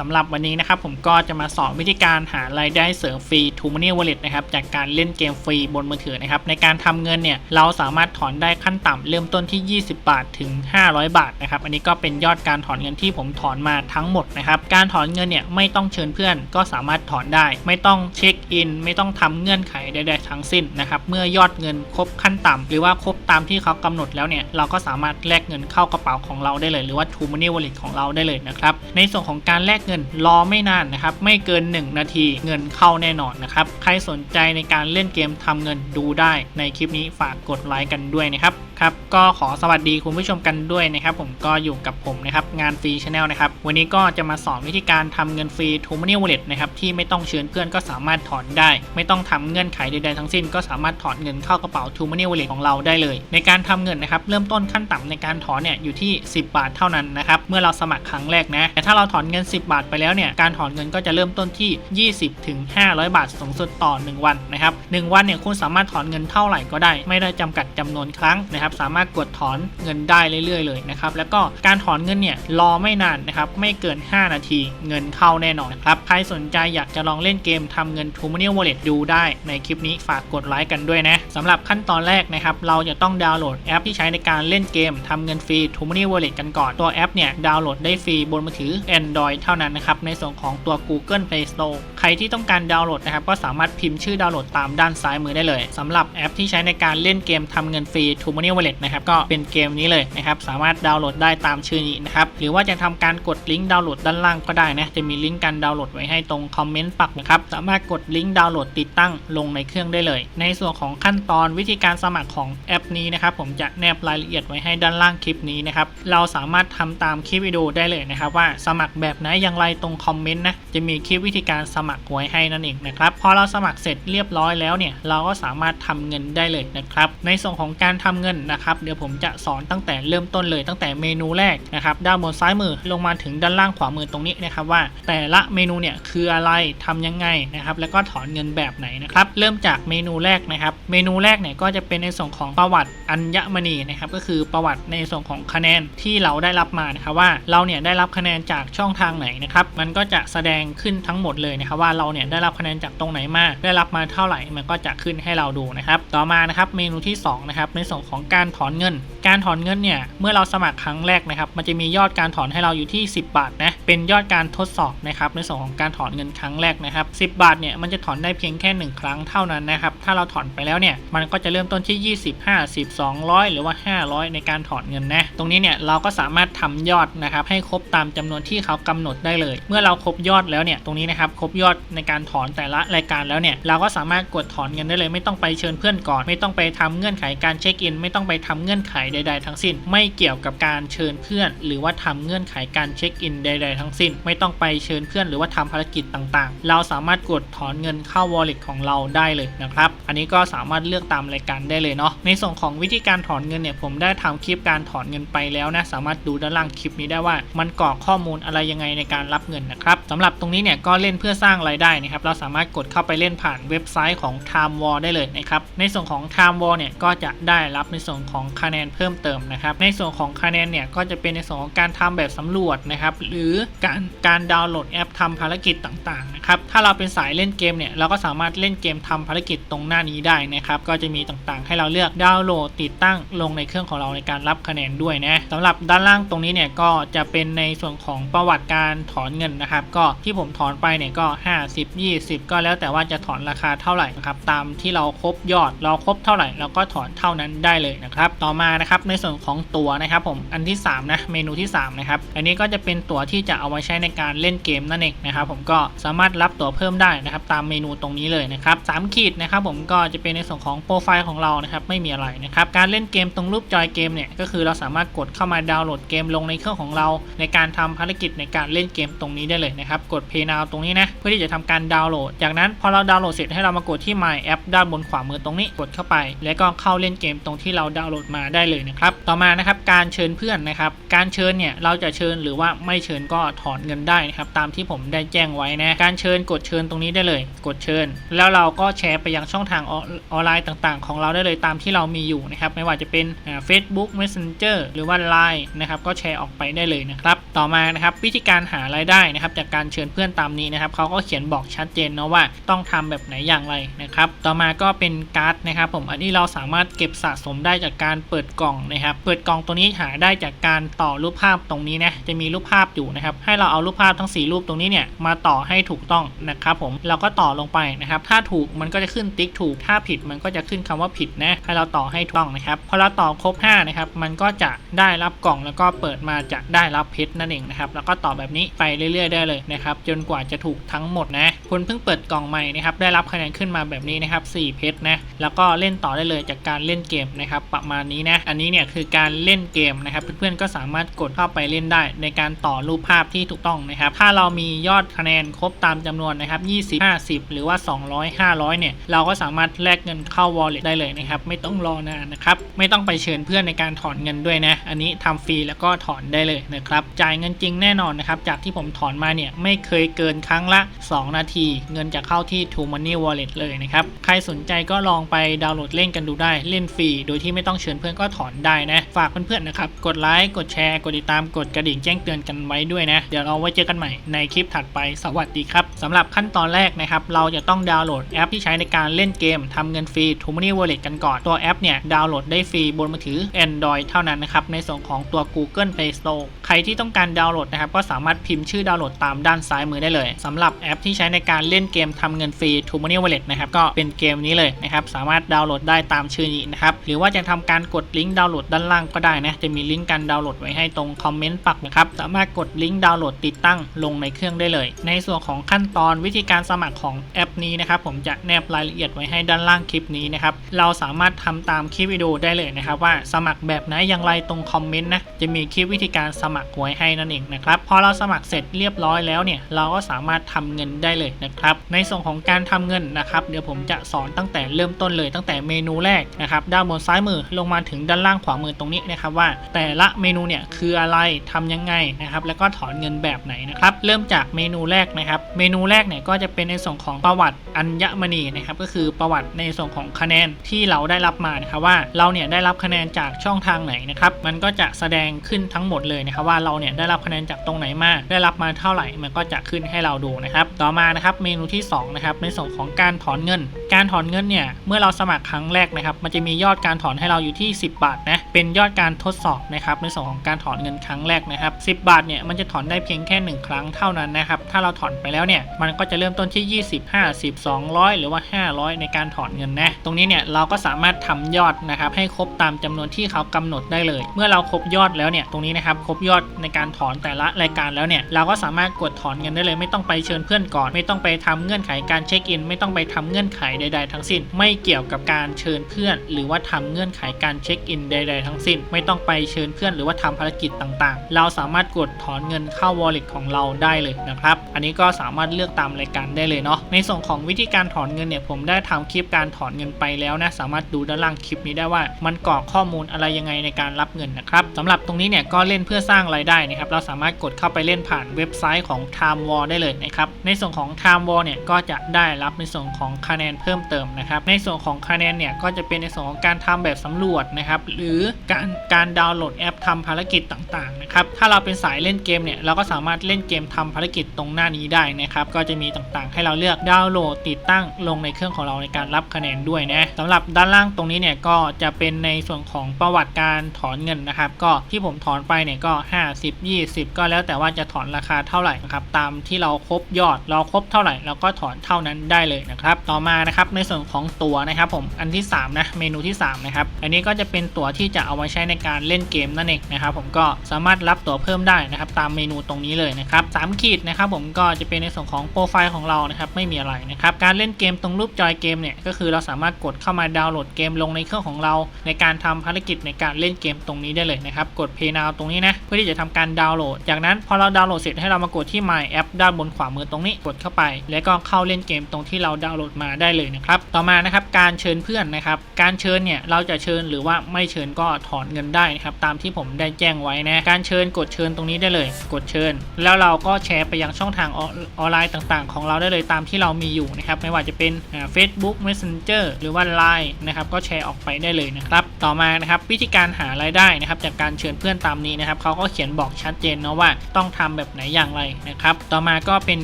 สำหรับวันนี้นะครับผมก็จะมาสอนวิธีการหารายได้เสริมฟรี t ูม Money Wallet นะครับจากการเล่นเกมฟรีบนมือถือนะครับในการทำเงินเนี่ยเราสามารถถอนได้ขั้นต่ำเริ่มต้นที่ 20 บาทถึง 500 บาทนะครับอันนี้ก็เป็นยอดการถอนเงินที่ผมถอนมาทั้งหมดนะครับการถอนเงินเนี่ยไม่ต้องเชิญเพื่อนก็สามารถถอนได้ ไม่ต้องเช็คอิน ไม่ต้องทำเงื่อนไขใดๆทั้งสิ้นนะครับเมื่อยอดเงินครบขั้นต่ำหรือว่าครบตามที่เขากำหนดแล้วเนี่ยเราก็สามารถแลกเงินเข้ากระเป๋าของเราได้เลย หรือว่า t ูม Money Wallet ของเราได้เลยนะครับในส่วนของการแลกเงินรอไม่นานนะครับไม่เกิน 1 นาทีเงินเข้าแน่นอนนะครับใครสนใจในการเล่นเกมทำเงินดูได้ในคลิปนี้ฝากกดไลค์กันด้วยนะครับ ครับก็ขอสวัสดีคุณผู้ชมกันด้วยนะครับ ผมก็อยู่กับผมนะครับงานฟรีชาแนลนะครับวันนี้ก็จะมาสอนวิธีการทำเงินฟรี t ูม Money Wallet นะครับที่ไม่ต้องเชิญเพื่อนก็สามารถถอนได้ ไม่ต้องทำเงื่อนไขใดๆทั้งสิ้น ก็สามารถถอนเงินเข้ากระเป๋า t ูม Money Wallet ของเราได้เลย ในการทำเงินนะครับเริ่มต้นขั้นต่ำในการถอนเนี่ยอยู่ที่ 10 บาทเท่านั้นนะครับเมื่อเราสมัครครั้งแรกนะแต่ถ้าเราถอนเงิน 10 บาทไปแล้วเนี่ยการถอนเงินก็จะเริ่มต้นที่ 20ถึง500 บาทสูงสุดต่อ 1 วันนะครับ1วันเนี่ยคุณสามารถถอนเงินเท่าไหร่ก็ได้ ไม่ได้จำกัดจำนวนครั้งนะครับสามารถกดถอนเงินได้เรื่อยๆเลยนะครับแล้วก็การถอนเงินเนี่ยรอไม่นานนะครับไม่เกิน 5 นาทีเงินเข้าแน่นอนนครับใครสนใจอยากจะลองเล่นเกมทำเงิน t ูม Money Wallet ดูได้ในคลิปนี้ฝากกดไลค์กันด้วยนะสำหรับขั้นตอนแรกนะครับเราจะต้องดาวน์โหลดแอปที่ใช้ในการเล่นเกมทำเงินฟรี t ูม Money Wallet กันก่อนตัวแอปเนี่ยดาวน์โหลดได้ฟรีบนมือถือ Android เท่านั้นนะครับในส่วนของตัว Google Play Store ใครที่ต้องการดาวน์โหลดนะครับก็สามารถพิมพ์ชื่อดาวน์โหลดตามด้านซ้ายมือได้เลยสำหรับแอปที่ใช้ในการเล่นเกมทำเงินฟรี t ูม Money Wallet นะครับก็เป็นเกมนี้เลยนะครับสามารถดาวน์โหลดได้ตามชื่อนี้นะครับหรือว่าจะทำการกดลิงก์ดาวน์โหลดด้านล่างก็ได้นะจะมีลิงก์การดาวน์โหลดไว้ให้ตรงคอมเมนต์ปักนะครับสามารถกดลิงก์ดาวน์โหลดติดตั้งลงในเครื่องได้เลย ในส่วนของขั้นตอนวิธีการสมัครของแอปนี้นะครับผมจะแนบรายละเอียดไว้ให้ด้านล่างคลิปนี้นะครับเราสามารถทำตามคลิปวิดีโอได้เลยนะครับว่าสมัครแบบไหนอย่างไรตรงคอมเมนต์นะจะมีคลิปวิธีการสมัครไว้ให้นั่นเองนะครับพอเราสมัครเสร็จเรียบร้อยแล้วเนี่ยเราก็สามารถทำเงินได้เลยนะครับในส่วนของการทำเงินนะครับเดี๋ยวผมจะสอนตั้งแต่เริ่มต้นเลยตั้งแต่เมนูแรกนะครับด้านบนซ้ายมือลงมาถึงด้านล่างขวามือตรงนี้นะครับว่า แต่ละเมนูเนี่ยคืออะไรทำยังไงนะครับแล้วก็ถอนเงินแบบไหนนะครับเริ่มจากเมนูแรกนะครับเมนูแรกเนี่ยก็จะเป็นในส่วนของประวัติอัญมณีนะครับก็คือประวัติในส่วนของคะแนนที่เราได้รับมานะครับว่าเราเนี่ยได้รับคะแนนจากช่องทางไหนนะครับมันก็จะแสดงขึ้นทั้งหมดเลยนะครับว่าเราเนี่ยได้รับคะแนนจากตรงไหนมาได้รับมาเท่าไหร่มันก็จะขึ้นให้เราดูนะครับ ต่อมานะครับเมนูที่2นะครับในส่วนของการถอนเงินการถอนเงินเนี่ยเมื่อเราสมัครครั้งแรกนะครับ มันจะมียอดการถอนให้เราอยู่ที่ 10 บาทนะเป็นยอดการทดสอบนะครับในส่วนของการถอนเงินครั้งแรกนะครับ 10 บาทเนี่ยมันจะถอนได้เพียงแค่ 1 ครั้งเท่านั้นนะครับถ้าเราถอนไปแล้วเนี่ยมันก็จะเริ่มต้นที่ 20 50 200 หรือว่า 500 ในการถอนเงินนะตรงนี้เนี่ยเราก็สามารถทำยอดนะครับให้ครบตามจำนวนที่เขากำหนดได้เลย เมื่อเราครบยอดแล้วเนี่ยตรงนี้นะครับครบยอดในการถอนแต่ละรายการแล้วเนี่ยเราก็สามารถกดถอนเงินได้เลย ไม่ต้องไปเชิญเพื่อนก่อน ไม่ต้องไปทำเงื่อนไขการเช็คอิน ไม่ต้องไปทำเงื่อนไขใด ๆ ทั้งสิ้น ไม่เกี่ยวกับการเชิญเพื่อน หรือว่าทำเงื่อนไขการเช็คอินใด ๆ ทั้งสิ้น ไม่ต้องไปเชิญเพื่อนหรือว่าทำภารกิจต่างๆ เราสามารถกดถอนเงินเข้า wallet ของเราได้เลยนะครับ อันนี้ก็สามารถเลือกตามรายการได้เลยเนาะ ในส่วนของวิธีการถอนเงินเนี่ยผมได้ทำคลิปการถอนเงินไปแล้วนะ สามารถดูด้านล่างคลิปนี้ได้ว่า มันกรอกข้อมูลอะไรยังไงในการรับเงินนะครับสำหรับตรงนี้เนี่ยก็เล่นเพื่อสร้างรายได้นะครับ เราสามารถกดเข้าไปเล่นผ่านเว็บไซต์ของ Time War ได้เลยนะครับ ในส่วนของ Time War เนี่ยก็จะได้รับในส่วนของคะแนนเพิ่มเติมนะครับ ในส่วนของคะแนนเนี่ยก็จะเป็นในส่วนของการทำแบบสำรวจนะครับ หรือการการดาวน์โหลดแอปทำภารกิจต่างๆนะครับ ถ้าเราเป็นสายเล่นเกมเนี่ยเราก็สามารถเล่นเกมทำภารกิจตรงหน้านี้ได้นะครับ ก็จะมีต่างๆ ให้เราเลือกดาวน์โหลดติดตั้งลงในเครื่องของเราในการรับคะแนนด้วยนะสำหรับด้านล่างตรงนี้เนี่ยก็จะเป็นในส่วนของประวัติการถอนเงินนะครับ ก็ที่ผมถอนไปเนี่ยก็ 50 20 ก็แล้วแต่ว่าจะถอนราคาเท่าไหร่นะครับตามที่เราครบยอดเราครบเท่าไหร่เราก็ถอนเท่านั้นได้เลยนะครับ ต่อมานะครับครับในส่วนของตัวนะครับผมอันที่3นะเมนูที่3นะครับอันนี้ก็จะเป็นตัวที่จะเอาไว้ใช้ในการเล่นเกมนั่นเองนะครับผมก็สามารถรับตัวเพิ่มได้นะครับตามเมนูตรงนี้เลยนะครับ3ขีดนะครับผมก็จะเป็นในส่วนของโปรไฟล์ของเรานะครับไม่มีอะไรนะครับการเล่นเกมตรงรูปจอยเกมเนี่ยก็คือเราสามารถกดเข้ามาดาวน์โหลดเกมลงในเครื่องของเรา ในการทำภารกิจในการเล่นเกมตรงนี้ได้เลยนะครับกด Pay Now ตรงนี้นะเพื่อที่จะทำการดาวน์โหลด จากนั้นพอเราดาวน์โหลดเสร็จให้เรามากดที่ My App ด้านบนขวามือตรงนี้กดเข้าไป แล้วก็เข้าเล่นเกมตรงที่เราดาวน์โหลดมาได้เลยนะครับต่อมานะครับการเชิญเพื่อนนะครับ การเชิญเนี่ยเราจะเชิญหรือว่าไม่เชิญก็ถอนเงินได้นะครับตามที่ผมได้แจ้งไว้นะการเชิญกดเชิญตรงนี้ได้เลย กดเชิญ แล้วเราก็แชร์ไปยังช่องทางออนไลน์ต่างๆ ของเราได้เลยตามที่เรามีอยู่นะครับไม่ว่าจะเป็นเฟซบุ๊ก Messenger หรือว่า Line นะครับก็แชร์ออกไปได้เลยนะครับ ต่อมานะครับวิธีการหารายได้นะครับจากการเชิญเพื่อนตามนี้นะครับเขาก็เขียนบอกชัดเจนเนาะว่าต้องทำแบบไหนอย่างไรนะครับต่อมาก็เป็นการ์ดนะครับผมอันนี้เราสามารถเก็บสะสมได้จากการเปิดกล่องนะครับเปิดกล่องตัวนี้หาได้จากการต่อรูปภาพตรงนี้นะจะมีรูปภาพอยู่นะครับให้เราเอารูปภาพทั้ง 4 รูปตรงนี้เนี่ยมาต่อให้ถูกต้องนะครับผมเราก็ต่อลงไปนะครับถ้าถูกมันก็จะขึ้นติ๊กถูก ถ้าผิดมันก็จะขึ้นคำว่าผิดนะให้เราต่อให้ถูกต้องนะครับพอเราต่อครบ5นะครับมันก็จะได้รับกล่องแล้วก็เปิดมาจะได้รับเพชรนั่นเองนะครับแล้วก็ต่อแบบนี้ไปเรื่อยๆได้เลยนะครับจนกว่าจะถูกทั้งหมดนะคุณเพิ่งเปิดกล่องใหม่นะครับได้รับคะแนนขึ้นมาแบบนี้นะครับ4เพชรนะแล้วก็เล่นต่อได้เลยจากการเล่นเกมนะครับประมาณนี้นะอันนี้เนี่ยคือการเล่นเกมนะครับเพื่อนๆก็สามารถกดเข้าไปเล่นได้ ในการต่อรูปภาพที่ถูกต้องนะครับถ้าเรามียอดคะแนนครบตามจำนวนนะครับ20 50 หรือว่า 200 500เนี่ยเราก็สามารถแลกเงินเข้า wallet ได้เลยนะครับไม่ต้องรอนานนะครับไม่ต้องไปเชิญเพื่อนในการถอนเงินด้วยนะอันนี้ทำฟรีแล้วก็ถอนได้เลยนะครับจ่ายเงินจริงแน่นอนนะครับ จากที่ผมถอนมาเนี่ยไม่เคยเกินครั้งละ 2 นาที เงินจะเข้าที่ True Money Wallet เลยนะครับ ใครสนใจก็ลองไปดาวน์โหลดเล่นกันดูได้ เล่นฟรี โดยที่ไม่ต้องเชิญเพื่อนก็ถอนได้นะ ฝากเพื่อนๆนะครับ กดไลค์ กดแชร์ กดติดตาม กดกระดิ่งแจ้งเตือนกันไว้ด้วยนะ เดี๋ยวเราไว้เจอกันใหม่ในคลิปถัดไป สวัสดีครับสำหรับขั้นตอนแรกนะครับ เราจะต้องดาวน์โหลดแอปที่ใช้ในการเล่นเกมทำเงินฟรี True Money Wallet กันก่อน ตัวแอปเนี่ยดาวน์โหลดได้ฟรีบนมือถือ Android เท่านั้นนะครับ ในส่วนของตัว Google Play Store ใครที่ต้องการดาวน์โหลดนะครับก็สามารถพิมพ์ชื่อดาวน์โหลดตามด้านซ้ายมือได้เลยสำหรับแอปที่ใช้ในการเล่นเกมทำเงินฟรี True Money Wallet นะครับก็เป็นเกมนี้เลยนะครับสามารถดาวน์โหลดได้ตามชื่อนี้นะครับหรือว่าจะทำการกดลิงก์ดาวน์โหลดด้านล่างก็ได้นะจะมีลิงก์การดาวน์โหลดไว้ให้ตรงคอมเมนต์ปักนะครับสามารถกดลิงก์ดาวน์โหลดติดตั้งลงในเครื่องได้เลย ในส่วนของขั้นตอนวิธีการสมัครของแอปนี้นะครับผมจะแนบรายละเอียดไว้ให้ด้านล่างคลิปนี้นะครับเราสามารถทำตามคลิปวิดีโอได้เลยนะครับว่าสมัครแบบไหนอย่างไรตรงคอมเมนต์นะจะมีคลิปวิธีการสมัครไว้ให้นั่นเองนะครับพอเราสมัครเสร็จเรียบร้อยแล้วเนี่ยเราก็สามารถทำเงินได้เลยนะครับในส่วนของการทำเงินนะครับเดี๋ยวผมจะสอนตั้งแต่เริ่มต้นเลยตั้งแต่เมนูแรกนะครับด้านบนซ้ายมือลงมาถึงด้านล่างขวามือตรงนี้นะครับว่า แต่ละเมนูเนี่ยคืออะไรทำยังไงนะครับแล้วก็ถอนเงินแบบไหนนะครับเริ่มจากเมนูแรกนะครับเมนูแรกเนี่ยก็จะเป็นในส่วนของประวัติอัญมณีนะครับก็คือประวัติในส่วนของคะแนนที่เราได้รับมานะครับว่าเราเนี่ยได้รับคะแนนจากช่องทางไหนนะครับมันก็จะแสดงขึ้นทั้งหมดเลยนะครับว่าเราเนี่ยได้รับคะแนนจากตรงไหนมา ได้รับมาเท่าไหร่มันก็จะขึ้นให้เราดูนะครับ ต่อมานะครับเมนูที่สองนะครับในส่วนของการถอนเงิน การถอนเงินเนี่ยเมื่อเราสมัครครั้งแรกนะครับ มันจะมียอดการถอนให้เราอยู่ที่ 10 บาทนะเป็นยอดการทดสอบนะครับในส่วนของการถอนเงินครั้งแรกนะครับ 10 บาทเนี่ยมันจะถอนได้เพียงแค่ 1 ครั้งเท่านั้นนะครับถ้าเราถอนไปแล้วเนี่ยมันก็จะเริ่มต้นที่ 20 50 200 หรือว่า 500 ในการถอนเงินนะตรงนี้เนี่ยเราก็สามารถทำยอดนะครับให้ครบตามจำนวนที่เขากำหนดได้เลย เมื่อเราครบยอดแล้วเนี่ยตรงนี้นะครับครบยอดในการถอนแต่ละรายการแล้วเนี่ยเราก็สามารถกดถอนเงินได้เลย ไม่ต้องไปเชิญเพื่อนก่อน ไม่ต้องไปทำเงื่อนไขการเช็คอิน ไม่ต้องไปทำเงื่อนไขใด ๆ ทั้งสิ้น ไม่เกี่ยวกับการเชิญเพื่อน หรือว่าทำเงื่อนไขการเช็คอินใด ๆ ทั้งสิ้น ไม่ต้องไปเชิญเพื่อนหรือว่าทำภารกิจต่างๆ เราสามารถกดถอนเงินเข้า wallet ของเราได้เลยนะครับ อันนี้ก็สามารถเลือกตามรายการได้เลยเนาะ ในส่วนของวิธีการถอนเงินเนี่ยผมได้ทำคลิปการถอนเงินไปแล้วนะ สามารถดูด้านล่างคลิปนี้ได้ว่า มันกรอกข้อมูลอะไรยังไงในการรับเงินนะครับสำหรับตรงนี้เนี่ยก็เล่นเพื่อสร้างรายได้นะครับเราสามารถกดเข้าไปเล่นผ่านเว็บไซต์ของ Time War ได้เลยนะครับในส่วนของ Time War เนี่ยก็จะได้รับในส่วนของคะแนนเพิ่มเติมนะครับในส่วนของคะแนนเนี่ยก็จะเป็นในส่วนของการทำแบบสำรวจนะครับหรือการการดาวน์โหลดแอปทำภารกิจต่างๆนะครับถ้าเราเป็นสายเล่นเกมเนี่ยเราก็สามารถเล่นเกมทำภารกิจตรงหน้านี้ได้นะครับก็จะมีต่างๆ ให้เราเลือกดาวน์โหลดติดตั้งลงในเครื่องของเราในการรับคะแนนด้วยนะสำหรับด้านล่างตรงนี้เนี่ยก็จะเป็นในส่วนของประวัติการถอนเงินนะครับก็ที่ผมถอนไปเนี่ยก็ 50 20 ก็แล้วแต่ว่าจะถอนราคาเท่าไหร่นะครับตามที่เราครบยอดเราครบเท่าไหร่เราก็ถอนเท่านั้นได้เลยนะครับต่อมานะครับในส่วนของตั๋วนะครับผมอันที่3นะเมนูที่3นะครับอันนี้ก็จะเป็นตั๋วที่จะเอาไว้ใช้ในการเล่นเกมนั่นเองนะครับผมก็สามารถรับตั๋วเพิ่มได้นะครับตามเมนูตรงนี้เลยนะครับสามขีดนะครับผมก็จะเป็นในส่วนของโปรไฟล์ของเรานะครับไม่มีอะไรนะครับการเล่นเกมตรงรูปจอยเกมเนี่ยก็คือเราสามารถกดเข้ามาดาวน์โหลดเกมลงในเครื่องของเรา ในการทำภารกิจในการเล่นเกมตรงนี้ได้เลยนะครับกด Play Now ตรงนี้นะเพื่อที่จะทำการดาวน์โหลด จากนั้นพอเราดาวน์โหลดเสร็จให้เรามากดที่ My App ด้านบนขวามือตรงนี้กดเข้าไป แล้วก็เข้าเล่นเกมตรงที่เราดาวน์โหลดมาได้เลยนะครับ ต่อมานะครับการเชิญเพื่อนนะครับ การเชิญเนี่ยเราจะเชิญหรือว่าไม่เชิญก็ถอนเงินได้นะครับตามที่ผมได้แจ้งไว้นะการเชิญกดเชิญตรงนี้ได้เลย กดเชิญ แล้วเราก็แชร์ไปยังช่องทางออนไลน์ต่างๆ ของเราได้เลยตามที่เรามีอยู่นะครับไม่ว่าจะเป็นเฟซบุ๊ก Messenger หรือว่า Line นะครับก็แชร์ออกไปได้เลยนะครับต่อมานะครับวิธีการหารายได้นะครับจากการเชิญเพื่อนตามนี้นะครับเขาก็เขียนบอกชัดเจนเนาะว่าต้องทำแบบไหนอย่างไรนะครับต่อมาก็เป็น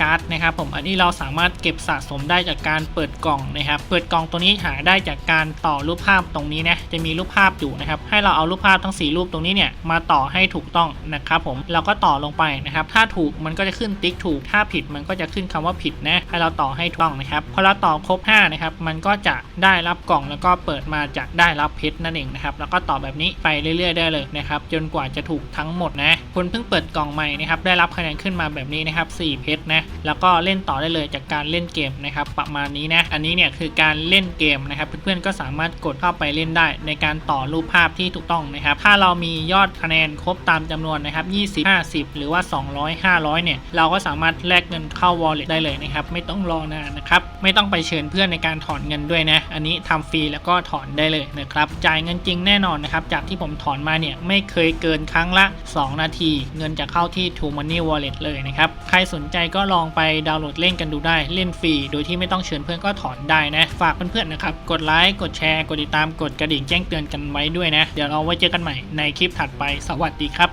การ์ดนะครับผมอันนี้เราสามารถเก็บสะสมได้จากการเปิดกล่องนะครับเปิดกล่องตัวนี้หาได้จากการต่อรูปภาพตรงนี้นะจะมีรูปภาพอยู่นะครับให้เราเอารูปภาพทั้ง 4 รูปตรงนี้เนี่ยมาต่อให้ถูกต้องนะครับผมเราก็ต่อลงไปนะครับถ้าถูกมันก็จะขึ้นติ๊กถูก ถ้าผิดมันก็จะขึ้นคำว่าผิดนะให้เราต่อให้ถูกต้องนะครับพอเราต่อครบ5นะครับมันก็จะได้รับกล่องแล้วก็เปิดมาจะได้รับเพชรนั่นเองนะครับแล้วก็ต่อแบบนี้ไปเรื่อย ๆ ได้เลยนะครับจนกว่าจะถูกทั้งหมดนะคนเพิ่งเปิดกล่องใหม่นะครับได้รับคะแนนขึ้นมาแบบนี้นะครับ4เพชรนะแล้วก็เล่นต่อได้เลยจากการเล่นเกมนะครับประมาณนี้นะอันนี้เนี่ยคือการเล่นเกมนะครับเพื่อนๆก็สามารถกดเข้าไปเล่นได้ ในการต่อรูปภาพที่ถูกต้องนะครับถ้าเรามียอดคะแนนครบตามจำนวนนะครับ20 50 หรือว่า 200 500 เนี่ยเราก็สามารถแลกเงินเข้า wallet ได้เลยนะครับไม่ต้องรอนานนะครับไม่ต้องไปเชิญเพื่อนในการถอนเงินด้วยนะอันนี้ทำฟรีแล้วก็ถอนได้เลยนะครับจ่ายเงินจริงแน่นอนนะครับจากที่ผมถอนมาเนี่ยไม่เคยเกินครั้งละ 2 นาทีทีเงินจะเข้าที่ True Money Wallet เลยนะครับ ใครสนใจก็ลองไปดาวน์โหลดเล่นกันดูได้เล่นฟรี โดยที่ไม่ต้องเชิญเพื่อนก็ถอนได้นะ ฝากเพื่อนๆนะครับ กดไลค์กดแชร์ กดติดตามกดกระดิ่งแจ้งเตือนกันไว้ด้วยนะ เดี๋ยวเราไว้เจอกันใหม่ในคลิปถัดไปสวัสดีครับ